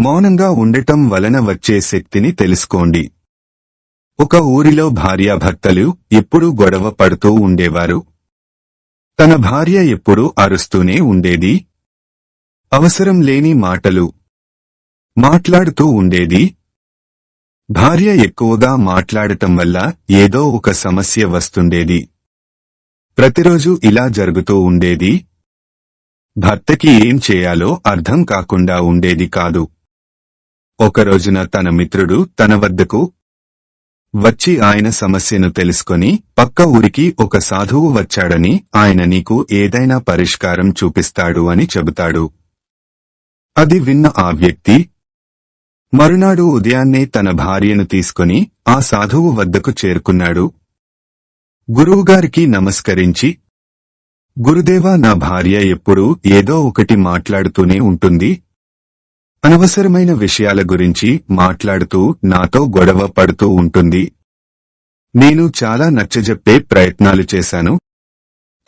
మౌనంగా ఉండటం వలన వచ్చే శక్తిని తెలుసుకోండి. ఒక ఊరిలో భార్యాభర్తలు ఎప్పుడూ గొడవ పడుతూ ఉండేవారు. తన భార్య ఎప్పుడూ అరుస్తూనే ఉండేది. అవసరం లేని మాటలు మాట్లాడుతూ ఉండేది. భార్య ఎక్కువగా మాట్లాడటం వల్ల ఏదో ఒక సమస్య వస్తుండేది. ప్రతిరోజు ఇలా జరుగుతూ ఉండేది. భర్తకి ఏం చేయాలో అర్థం కాకుండా ఉండేది కాదు. ఒకరోజున తన మిత్రుడు తన వద్దకు వచ్చి ఆయన సమస్యను తెలుసుకొని పక్క ఊరికి ఒక సాధువు వచ్చాడని ఆయన నీకు ఏదైనా పరిష్కారం చూపిస్తాడు అని చెబుతాడు. అది విన్న ఆ వ్యక్తి మరునాడు ఉదయాన్నే తన భార్యను తీసుకొని ఆ సాధువు వద్దకు చేరుకున్నాడు. గురువుగారికి నమస్కరించి గురుదేవా నా భార్య ఎప్పుడూ ఏదో ఒకటి మాట్లాడుతూనే ఉంటుంది. అనవసరమైన విషయాల గురించి మాట్లాడుతూ నాతో గొడవ పడుతూ ఉంటుంది. నేను చాలా నచ్చజెప్పే ప్రయత్నాలు చేశాను.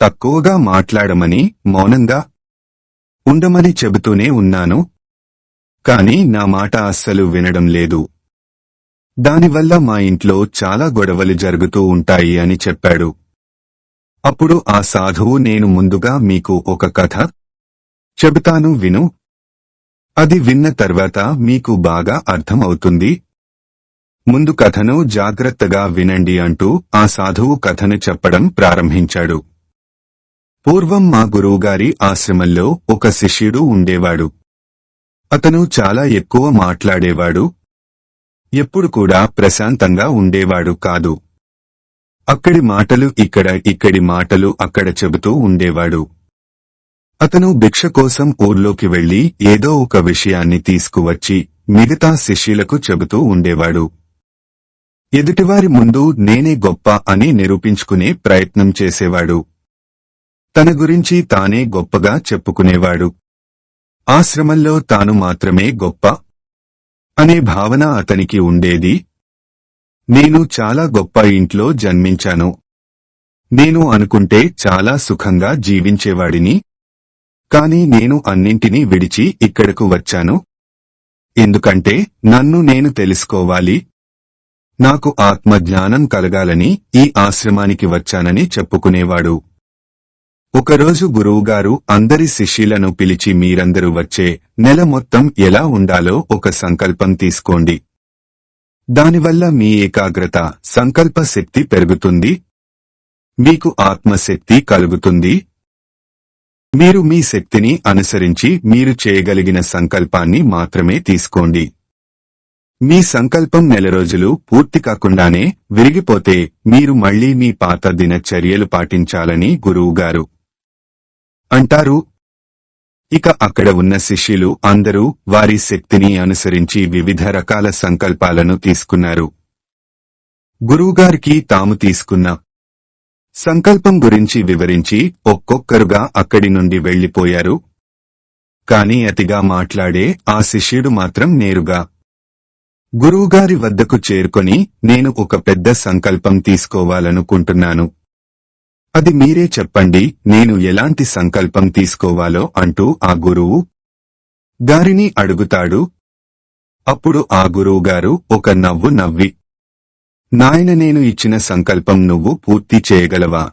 తక్కువగా మాట్లాడమని మౌనంగా ఉండమని చెబుతూనే ఉన్నాను. కాని నా మాట అస్సలు వినడం లేదు. దానివల్ల మా ఇంట్లో చాలా గొడవలు జరుగుతూ ఉంటాయి అని చెప్పాడు. అప్పుడు ఆ సాధువు నేను ముందుగా మీకు ఒక కథ చెబుతాను విను. అది విన్న తర్వాత మీకు బాగా అర్థమవుతుంది? ముందు కథను జాగ్రత్తగా వినండి అంటూ ఆ సాధువు కథను చెప్పడం ప్రారంభించాడు. పూర్వం మా గురువుగారి ఆశ్రమంలో ఒక శిష్యుడు ఉండేవాడు. అతను చాలా ఎక్కువ మాట్లాడేవాడు. ఎప్పుడు కూడా ప్రశాంతంగా ఉండేవాడు కాదు. అక్కడి మాటలు ఇక్కడ ఇక్కడి మాటలు అక్కడ చెబుతూ ఉండేవాడు. అతను భిక్ష కోసం ఊర్లోకి వెళ్ళి ఏదో ఒక విషయాన్ని తీసుకువచ్చి మిగతా శిష్యులకు చెబుతూ ఉండేవాడు. ఎదుటివారి ముందు నేనే గొప్ప అని నిరూపించుకునే ప్రయత్నం చేసేవాడు. తన గురించి తానే గొప్పగా చెప్పుకునేవాడు. ఆశ్రమంలో తాను మాత్రమే గొప్ప అనే భావన అతనికి ఉండేది. నేను చాలా గొప్ప ఇంట్లో జన్మించాను. నేను అనుకుంటే చాలా సుఖంగా జీవించేవాడిని. కాని నేను అన్నింటినీ విడిచి ఇక్కడకు వచ్చాను. ఎందుకంటే నన్ను నేను తెలుసుకోవాలి. నాకు ఆత్మజ్ఞానం కలగాలని ఈ ఆశ్రమానికి వచ్చానని చెప్పుకునేవాడు. ఒకరోజు గురువుగారు అందరి శిష్యులను పిలిచి మీరందరూ వచ్చే నెల మొత్తం ఎలా ఉండాలో ఒక సంకల్పం తీసుకోండి. దానివల్ల మీ ఏకాగ్రత సంకల్ప శక్తి పెరుగుతుంది. మీకు ఆత్మశక్తి కలుగుతుంది. మీరు మీ శక్తిని అనుసరించి మీరు చేయగలిగిన సంకల్పాన్ని మాత్రమే తీసుకోండి. మీ సంకల్పం నెల రోజులు పూర్తి కాకుండానే విరిగిపోతే మీరు మళ్ళీ మీ పాత దినచర్యలు పాటించాలని గురువుగారు అంటారు. ఇక అక్కడ ఉన్న శిష్యులు అందరూ వారి శక్తిని అనుసరించి వివిధ రకాల సంకల్పాలను తీసుకున్నారు. గురువుగారికి తాము తీసుకున్న సంకల్పం గురించి వివరించి ఒక్కొక్కరుగా అక్కడి నుండి వెళ్ళిపోయారు కాని అతిగా మాట్లాడే ఆ శిష్యుడు మాత్రం నేరుగా గురువుగారి వద్దకు చేరుకొని నేను ఒక పెద్ద సంకల్పం తీసుకోవాలనుకుంటున్నాను. అది మీరే చెప్పండి నేను ఎలాంటి సంకల్పం తీసుకోవాలో అంటూ ఆ గురువు గారిని అడుగుతాడు. అప్పుడు ఆ గురువుగారు ఒక నవ్వు నవ్వి నాయన నేను ఇచ్చిన సంకల్పం నువ్వు పూర్తి చేయగలవా?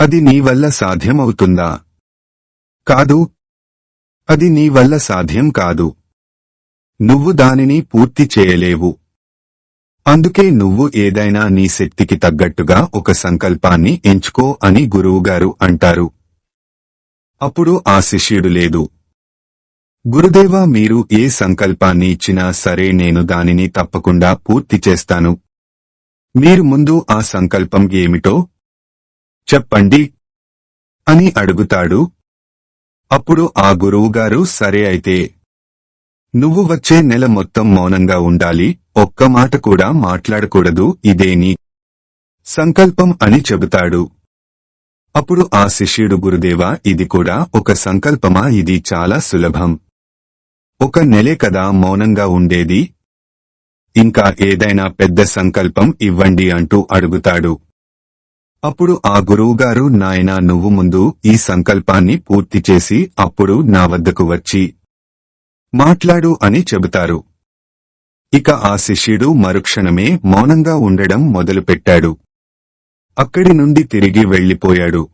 అది నీ వల్ల సాధ్యమవుతుందా? కాదు. అది నీ వల్ల సాధ్యం కాదు. నువ్వు దానిని పూర్తి చేయలేవు. అందుకే నువ్వు ఏదైనా నీ శక్తికి తగ్గట్టుగా ఒక సంకల్పాన్ని ఎంచుకో అని గురువుగారు అంటారు. అప్పుడు ఆ శిష్యుడు లేదు. గురుదేవా మీరు ఏ సంకల్పాన్ని ఇచ్చినా సరే నేను దానిని తప్పకుండా పూర్తి చేస్తాను. మీరు ముందు ఆ సంకల్పం ఏమిటో చెప్పండి అని అడుగుతాడు. అప్పుడు ఆ గురువుగారు సరే అయితే నువ్వు వచ్చే నెల మొత్తం మౌనంగా ఉండాలి ఒక్క మాట కూడా మాట్లాడకూడదు ఇదేని సంకల్పం అని చెబుతాడు. అప్పుడు ఆ శిష్యుడు గురుదేవా ఇది కూడా ఒక సంకల్పమా? ఇది చాలా సులభం. ఒక నెలే కదా మౌనంగా ఉండేది ఇంకా ఏదైనా పెద్ద సంకల్పం ఇవ్వండి అంటూ అడుగుతాడు. అప్పుడు ఆ గురువుగారు నాయనా నువ్వు ముందు ఈ సంకల్పాన్ని పూర్తి చేసి అప్పుడు నా వద్దకు వచ్చి మాట్లాడు అని చెబుతారు. ఇక ఆ శిష్యుడు మరుక్షణమే మౌనంగా ఉండడం మొదలుపెట్టాడు. అక్కడి నుండి తిరిగి వెళ్ళిపోయాడు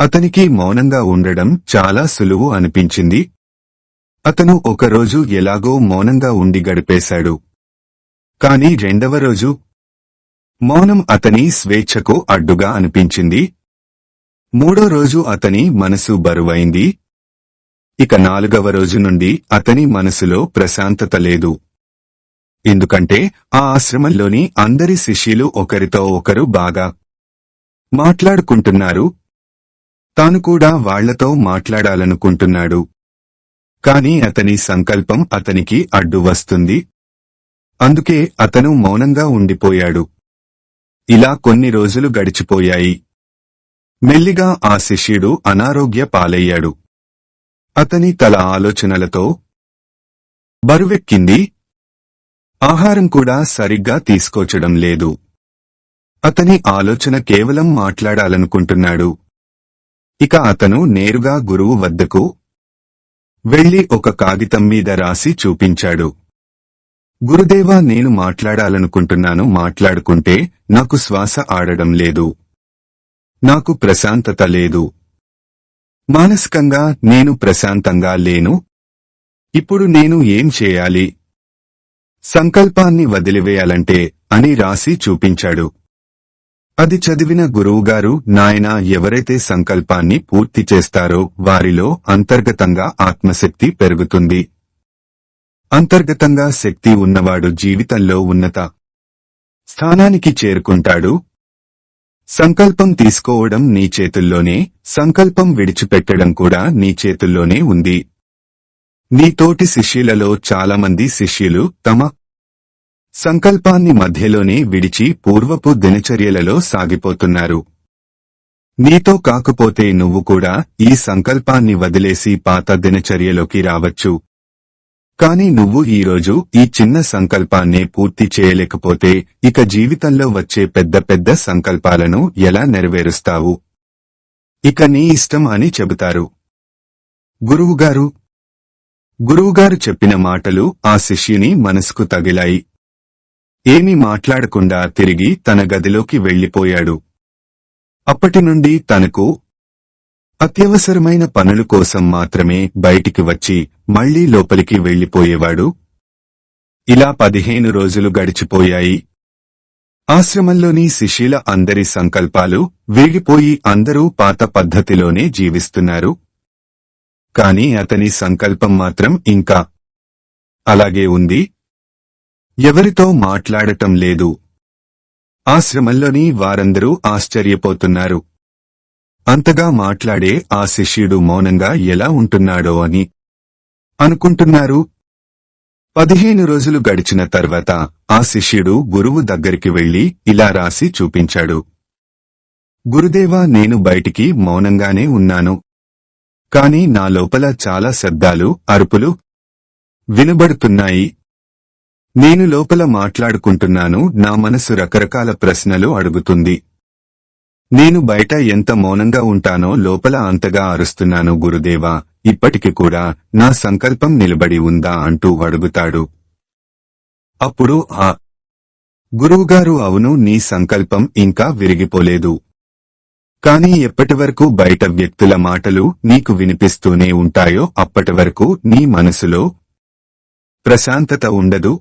అతనికి మౌనంగా ఉండడం చాలా సులువు అనిపించింది. అతను ఒకరోజు ఎలాగో మౌనంగా ఉండి గడిపేశాడు. కాని రెండవ రోజు మౌనం అతని స్వేచ్ఛకు అడ్డుగా అనిపించింది. మూడో రోజు అతని మనసు బరువైంది. ఇక నాలుగవ రోజు నుండి అతని మనసులో ప్రశాంతత లేదు. ఎందుకంటే ఆ ఆశ్రమంలోని అందరి శిష్యులు ఒకరితో ఒకరు బాగా మాట్లాడుకుంటున్నారు. తాను కూడా వాళ్ళతో మాట్లాడాలనుకుంటున్నాడు. కాని అతని సంకల్పం అతనికి అడ్డు వస్తుంది. అందుకే అతను మౌనంగా ఉండిపోయాడు. ఇలా కొన్ని రోజులు గడిచిపోయాయి. మెల్లిగా ఆ శిష్యుడు అనారోగ్య పాలయ్యాడు. అతని తల ఆలోచనలతో బరువెక్కింది. ఆహారం కూడా సరిగ్గా తీసుకోచడం లేదు. అతని ఆలోచన కేవలం మాట్లాడాలనుకుంటున్నాడు. ఇక అతను నేరుగా గురువు వద్దకు వెళ్ళి ఒక కాగితం మీద రాసి చూపించాడు. గురుదేవా నేను మాట్లాడాలనుకుంటున్నాను. మాట్లాడుకుంటే నాకు శ్వాస ఆడడం లేదు. నాకు ప్రశాంతత లేదు. మానసికంగా నేను ప్రశాంతంగా లేను. ఇప్పుడు నేను ఏం చేయాలి? సంకల్పాన్ని వదిలివేయాలంటే అని రాసి చూపించాడు. అది చదివిన గురువుగారు నాయన ఎవరైతే సంకల్పాన్ని పూర్తి చేస్తారో వారిలో అంతర్గతంగా ఆత్మశక్తి పెరుగుతుంది. అంతర్గతంగా శక్తి ఉన్నవాడు జీవితంలో ఉన్నత స్థానానికి చేరుకుంటాడు. సంకల్పం తీసుకోవడం నీ చేతుల్లోనే సంకల్పం విడిచిపెట్టడం కూడా నీ చేతుల్లోనే ఉంది. నీ తోటి శిష్యులలో చాలామంది శిష్యులు తమ సంకల్పాన్ని మధ్యలోనే విడిచి పూర్వపు దినచర్యలలో సాగిపోతున్నారు. నీతో కాకపోతే నువ్వు కూడా ఈ సంకల్పాన్ని వదిలేసి పాత దినచర్యలోకి రావచ్చు. కాని నువ్వు ఈరోజు ఈ చిన్న సంకల్పాన్ని పూర్తి చేయలేకపోతే ఇక జీవితంలో వచ్చే పెద్ద పెద్ద సంకల్పాలను ఎలా నెరవేరుస్తావు? ఇక నీ ఇష్టం అని చెబుతారు. గురువుగారు గురువుగారు చెప్పిన మాటలు ఆ శిష్యుని మనసుకు తగిలాయి. ఏమీ మాట్లాడకుండా తిరిగి తన గదిలోకి వెళ్ళిపోయాడు అప్పటి నుండి తనకు అత్యవసరమైన పనుల కోసం మాత్రమే బయటికి వచ్చి మళ్ళీ లోపలికి వెళ్ళిపోయేవాడు ఇలా పదిహేను రోజులు గడిచిపోయాయి. ఆశ్రమంలోని శిష్యుల అందరి సంకల్పాలు వీగిపోయి అందరూ పాత పద్ధతిలోనే జీవిస్తున్నారు. కాని అతని సంకల్పం మాత్రం ఇంకా అలాగే ఉంది. ఎవరితో మాట్లాడటం లేదు. ఆశ్రమంలోని వారందరూ ఆశ్చర్యపోతున్నారు. అంతగా మాట్లాడే ఆ శిష్యుడు మౌనంగా ఎలా ఉంటున్నాడో అని అనుకుంటున్నారు. పదిహేను రోజులు గడిచిన తర్వాత ఆ శిష్యుడు గురువు దగ్గరికి వెళ్ళి ఇలా రాసి చూపించాడు. గురుదేవా నేను బయటికి మౌనంగానే ఉన్నాను. కాని నా లోపల చాలా శబ్దాలు అరుపులు వినబడుతున్నాయి. నేను లోపల మాట్లాడుకుంటున్నాను నా మనసు రకరకాల ప్రశ్నలు అడుగుతుంది. నేను బయట ఎంత మౌనంగా ఉంటానో లోపల అంతగా అరుస్తున్నాను గురుదేవా ఇప్పటికి కూడా నా సంకల్పం నిలబడి ఉందా అంటూ అడుగుతాడు. అప్పుడు ఆ గురువుగారు అవును నీ సంకల్పం ఇంకా విరిగిపోలేదు. కాని ఎప్పటివరకు బయట వ్యక్తుల మాటలు నీకు వినిపిస్తూనే ఉంటాయో అప్పటి వరకు నీ మనసులో ప్రశాంతత ఉండదు.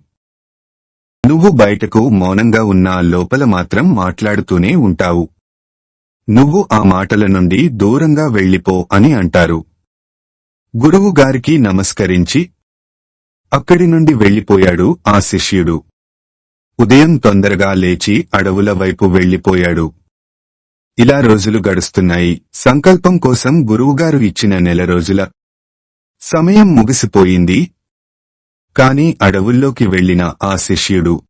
నువ్వు బయటకు మౌనంగా ఉన్నా లోపల మాత్రం మాట్లాడుతూనే ఉంటావు. నువ్వు ఆ మాటల నుండి దూరంగా వెళ్ళిపో అని అంటారు. గురువు గారికి నమస్కరించి అక్కడి నుండి వెళ్ళిపోయాడు ఆ శిష్యుడు. ఉదయం తొందరగా లేచి అడవుల వైపు వెళ్ళిపోయాడు. ఇలా రోజులు గడుస్తున్నాయి. సంకల్పం కోసం గురువుగారు ఇచ్చిన నెల రోజుల సమయం ముగిసిపోయింది. కాని అడవుల్లోకి వెళ్ళిన ఆ శిష్యుడు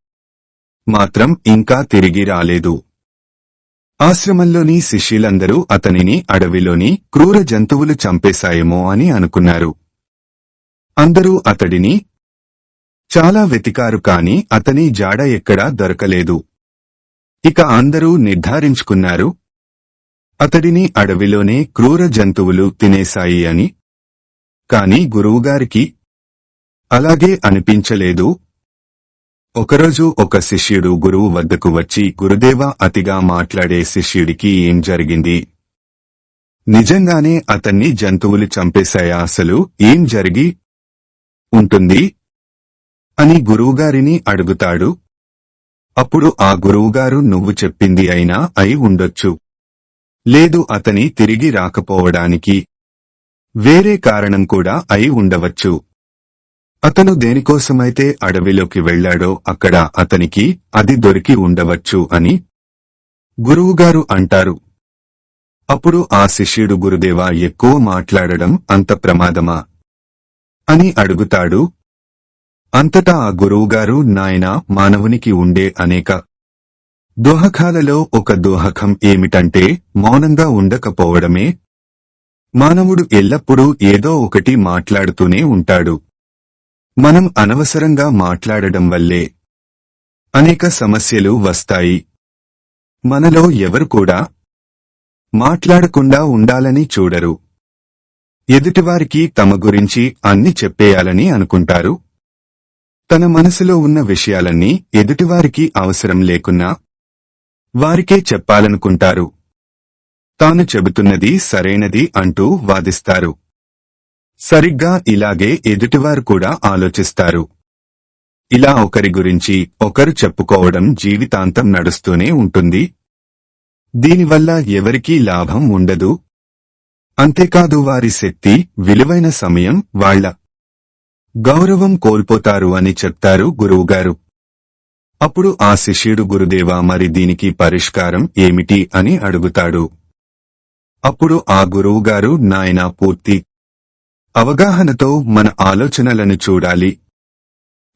మాత్రం ఇంకా తిరిగి రాలేదు. ఆశ్రమంలోని శిష్యులందరూ అతనిని అడవిలోని క్రూర జంతువులు చంపేశాయేమో అని అనుకున్నారు. అందరూ అతడిని చాలా వెతికారు కాని అతని జాడ ఎక్కడా దొరకలేదు. ఇక అందరూ నిర్ధారించుకున్నారు అతడిని అడవిలోనే క్రూర జంతువులు తినేశాయి అని. కాని గురువుగారికి అలాగే అనిపించలేదు. ఒకరోజు ఒక శిష్యుడు గురువు వద్దకు వచ్చి గురుదేవ అతిగా మాట్లాడే శిష్యుడికి ఏం జరిగింది? నిజంగానే అతన్ని జంతువులు చంపేశాయా అసలు? ఏం జరిగి ఉంటుంది? అని గురువుగారిని అడుగుతాడు. అప్పుడు ఆ గురువుగారు నువ్వు చెప్పింది అయినా అయి ఉండొచ్చు. లేదు అతని తిరిగి రాకపోవడానికి వేరే కారణం కూడా అయి ఉండవచ్చు. అతను దేనికోసమైతే అడవిలోకి వెళ్ళాడో అక్కడ అతనికి అది దొరికి ఉండవచ్చు అని గురువుగారు అంటారు. అప్పుడు ఆ శిష్యుడు గురుదేవా ఎక్కువ మాట్లాడడం అంత ప్రమాదమా? అని అడుగుతాడు. అంతటా ఆ గురువుగారు నాయనా మానవునికి ఉండే అనేక దోహకాలలో ఒక దోహకం ఏమిటంటే మౌనంగా ఉండకపోవడమే. మానవుడు ఎల్లప్పుడూ ఏదో ఒకటి మాట్లాడుతూనే ఉంటాడు. మనం అనవసరంగా మాట్లాడడం వల్లే అనేక సమస్యలు వస్తాయి. మనలో ఎవరు కూడా మాట్లాడకుండా ఉండాలని చూడరు. ఎదుటివారికి తమ గురించి అన్ని చెప్పేయాలని అనుకుంటారు. తన మనసులో ఉన్న విషయాలన్నీ ఎదుటివారికి అవసరం లేకున్నా వారికే చెప్పాలనుకుంటారు. తాను చెబుతున్నది సరైనది అంటూ వాదిస్తారు. సరిగ్గా ఇలాగే ఎదుటివారు కూడా ఆలోచిస్తారు. ఇలా ఒకరి గురించి ఒకరు చెప్పుకోవడం జీవితాంతం నడుస్తూనే ఉంటుంది. దీనివల్ల ఎవరికీ లాభం ఉండదు. అంతేకాదు వారి శక్తి విలువైన సమయం వాళ్ళ గౌరవం కోల్పోతారు అని చెప్తారు గురువుగారు. అప్పుడు ఆ శిష్యుడు గురుదేవా మరి దీనికి పరిష్కారం ఏమిటి అని అడుగుతాడు. అప్పుడు ఆ గురువుగారు నాయనా పూర్తి అవగాహనతో మన ఆలోచనలను చూడాలి.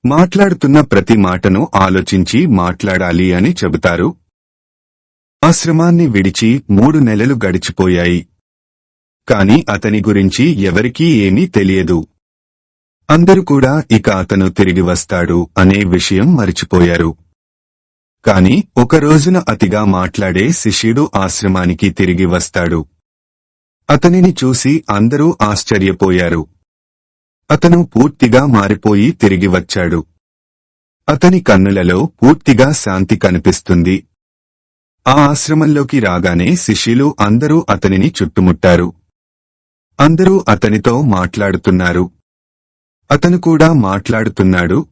మాట్లాడుతున్న ప్రతి మాటను ఆలోచించి మాట్లాడాలి అని చెబుతారు. ఆశ్రమాన్ని విడిచి మూడు నెలలు గడిచిపోయాయి. కాని అతని గురించి ఎవరికీ ఏమీ తెలియదు. అందరూ కూడా ఇక అతను తిరిగి వస్తాడు అనే విషయం మరిచిపోయారు. కాని ఒక రోజున అతిగా మాట్లాడే శిష్యుడు ఆశ్రమానికి తిరిగి వస్తాడు. అతనిని చూసి అందరూ ఆశ్చర్యపోయారు. అతను పూర్తిగా మారిపోయి తిరిగి వచ్చాడు. అతని కన్నులలో పూర్తిగా శాంతి కనిపిస్తుంది. ఆ ఆశ్రమంలోకి రాగానే శిష్యులు అందరూ అతనిని చుట్టుముట్టారు. అందరూ అతనితో మాట్లాడుతున్నారు. అతను కూడా మాట్లాడుతున్నాడు.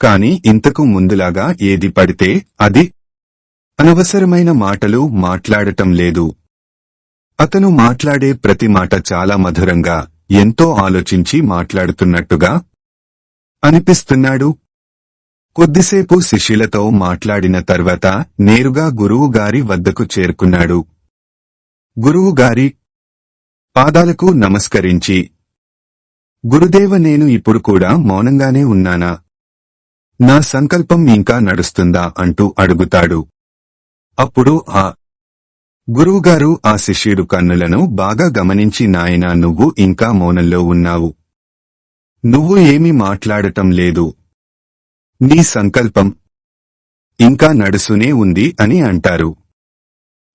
కాని ఇంతకు ముందులాగా ఏది పడితే అది అనవసరమైన మాటలు మాట్లాడటం లేదు. అతను మాట్లాడే ప్రతి మాట చాలా మధురంగా ఎంతో ఆలోచించి మాట్లాడుతున్నట్టుగా అనిపిస్తున్నాడు. కొద్దిసేపు శిష్యులతో మాట్లాడిన తర్వాత నేరుగా గురువు గారి వద్దకు చేరుకున్నాడు. గురువుగారి పాదాలకు నమస్కరించి గురుదేవ నేను ఇప్పుడు కూడా మౌనంగానే ఉన్నానా? నా సంకల్పం ఇంకా నడుస్తుందా? అంటూ అడుగుతాడు. అప్పుడు ఆ గురువుగారు ఆ శిష్యుడు కన్నులను బాగా గమనించి నాయనా నువ్వు ఇంకా మౌనంలో ఉన్నావు. నువ్వు ఏమీ మాట్లాడటం లేదు. నీ సంకల్పం ఇంకా నడుసునే ఉంది అని అంటారు.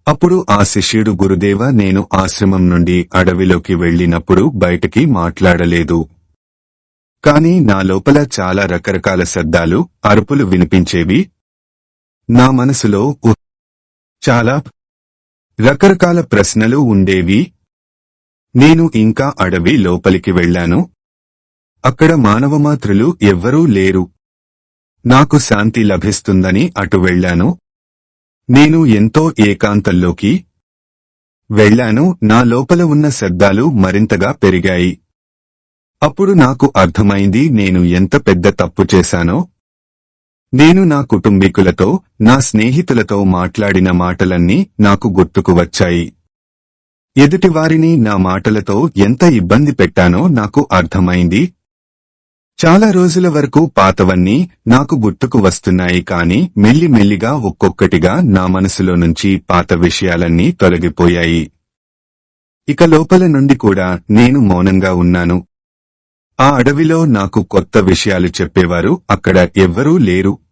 అప్పుడు ఆ శిష్యుడు గురుదేవ నేను ఆశ్రమం నుండి అడవిలోకి వెళ్ళినప్పుడు బయటికి మాట్లాడలేదు. కాని నా లోపల చాలా రకరకాల శబ్దాలు అరుపులు వినిపించేవి. నా మనసులో చాలా రకరకాల ప్రశ్నలు ఉండేవి. నేను ఇంకా అడవి లోపలికి వెళ్ళాను. అక్కడ మానవమాత్రులు ఎవ్వరూ లేరు. నాకు శాంతి లభిస్తుందని అటు వెళ్ళాను. నేను ఎంతో ఏకాంతంలోకి వెళ్ళాను. నా లోపల ఉన్న శబ్దాలు మరింతగా పెరిగాయి. అప్పుడు నాకు అర్థమైంది నేను ఎంత పెద్ద తప్పు చేశానో. నేను నా కుటుంబీకులతో నా స్నేహితులతో మాట్లాడిన మాటలన్నీ నాకు గుర్తుకు వచ్చాయి. ఎదుటివారిని నా మాటలతో ఎంత ఇబ్బంది పెట్టానో నాకు అర్థమైంది. చాలా రోజుల వరకు పాతవన్నీ నాకు గుర్తుకు వస్తున్నాయి కాని మెల్లిమెల్లిగా ఒక్కొక్కటిగా నా మనసులో నుంచి పాత విషయాలన్నీ తొలగిపోయాయి. ఇక లోపల నుండి కూడా నేను మౌనంగా ఉన్నాను. ఆ అడవిలో నాకు కొత్త విషయాలు చెప్పేవారు అక్కడ ఎవ్వరూ లేరు.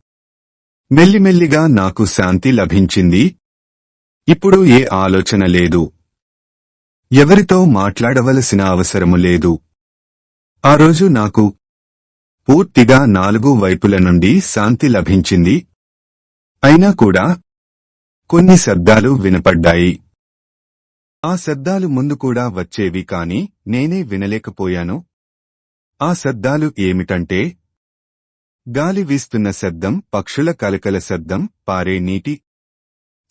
మెల్లిమెల్లిగా నాకు శాంతి లభించింది. ఇప్పుడు ఏ ఆలోచన లేదు. ఎవరితో మాట్లాడవలసిన అవసరము లేదు. ఆ రోజు నాకు పూర్తిగా నాలుగు వైపుల నుండి శాంతి లభించింది. అయినా కూడా కొన్ని శబ్దాలు వినపడ్డాయి. ఆ శబ్దాలు ముందు కూడా వచ్చేవి కాని నేనే వినలేకపోయాను. ఆ శబ్దాలు ఏమిటంటే గాలి వీస్తున్న శబ్దం పక్షుల కలకల శబ్దం పారే నీటి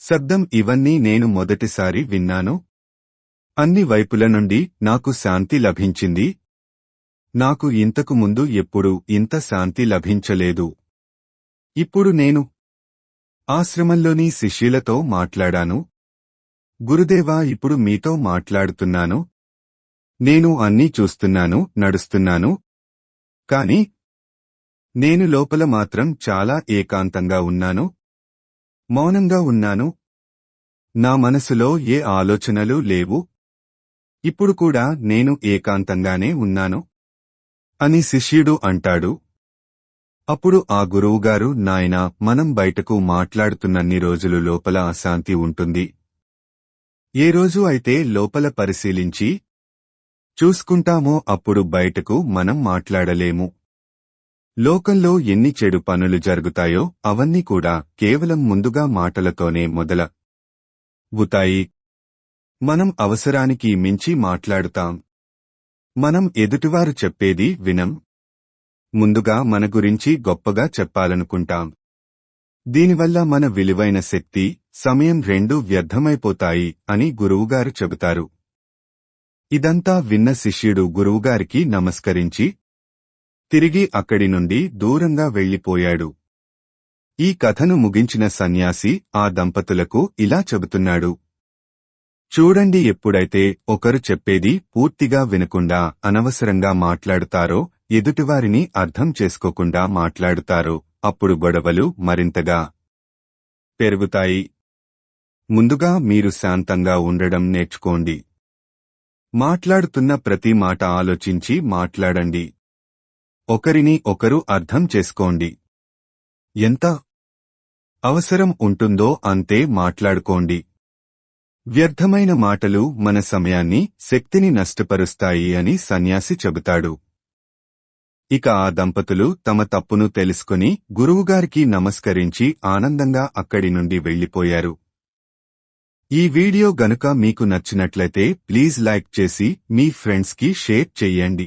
శబ్దం ఇవన్నీ నేను మొదటిసారి విన్నాను. అన్ని వైపుల నుండి నాకు శాంతి లభించింది. నాకు ఇంతకు ముందు ఎప్పుడు ఇంత శాంతి లభించలేదు. ఇప్పుడు నేను ఆశ్రమంలోని శిష్యులతో మాట్లాడాను. గురుదేవా ఇప్పుడు మీతో మాట్లాడుతున్నాను. నేను అన్నీ చూస్తున్నాను నడుస్తున్నాను. కాని నేను లోపల మాత్రం చాలా ఏకాంతంగా ఉన్నాను. మౌనంగా ఉన్నాను. నా మనసులో ఏ ఆలోచనలు లేవు. ఇప్పుడు కూడా నేను ఏకాంతంగానే ఉన్నాను. అని శిష్యుడు అంటాడు. అప్పుడు ఆ గురువుగారు నాయన మనం బయటకు మాట్లాడుతున్నన్ని రోజులు లోపల అశాంతి ఉంటుంది. ఏ రోజు అయితే లోపల పరిశీలించి చూసుకుంటామో అప్పుడు బయటకు మనం మాట్లాడలేము. లోకంలో ఎన్ని చెడు పనులు జరుగుతాయో అవన్నీ కూడా కేవలం ముందుగా మాటలతోనే మొదల వుతాయి. మనం అవసరానికి మించి మాట్లాడుతాం. మనం ఎదుటివారు చెప్పేది వినం. ముందుగా మన గురించి గొప్పగా చెప్పాలనుకుంటాం. దీనివల్ల మన విలువైన శక్తి సమయం రెండూ వ్యర్థమైపోతాయి అని గురువుగారు చెబుతారు. ఇదంతా విన్న శిష్యుడు గురువుగారికి నమస్కరించి తిరిగి అక్కడి నుండి దూరంగా వెళ్ళిపోయాడు ఈ కథను ముగించిన సన్యాసి ఆ దంపతులకు ఇలా చెబుతున్నాడు. చూడండి ఎప్పుడైతే ఒకరు చెప్పేది పూర్తిగా వినకుండా అనవసరంగా మాట్లాడుతారో ఎదుటివారిని అర్థం చేసుకోకుండా మాట్లాడుతారో అప్పుడు గొడవలు మరింతగా పెరుగుతాయి. ముందుగా మీరు శాంతంగా ఉండడం నేర్చుకోండి. మాట్లాడుతున్న ప్రతి మాట ఆలోచించి మాట్లాడండి. ఒకరిని ఒకరు అర్థం చేసుకోండి. ఎంత అవసరం ఉంటుందో అంతే మాట్లాడుకోండి. వ్యర్థమైన మాటలు మన సమయాన్ని శక్తిని నష్టపరుస్తాయి అని సన్యాసి చెబుతాడు. ఇక ఆ దంపతులు తమ తప్పును తెలుసుకుని గురువుగారికి నమస్కరించి ఆనందంగా అక్కడి నుండి వెళ్ళిపోయారు ఈ వీడియో గనుక మీకు నచ్చినట్లయితే ప్లీజ్ లైక్ చేసి మీ ఫ్రెండ్స్కి షేర్ చెయ్యండి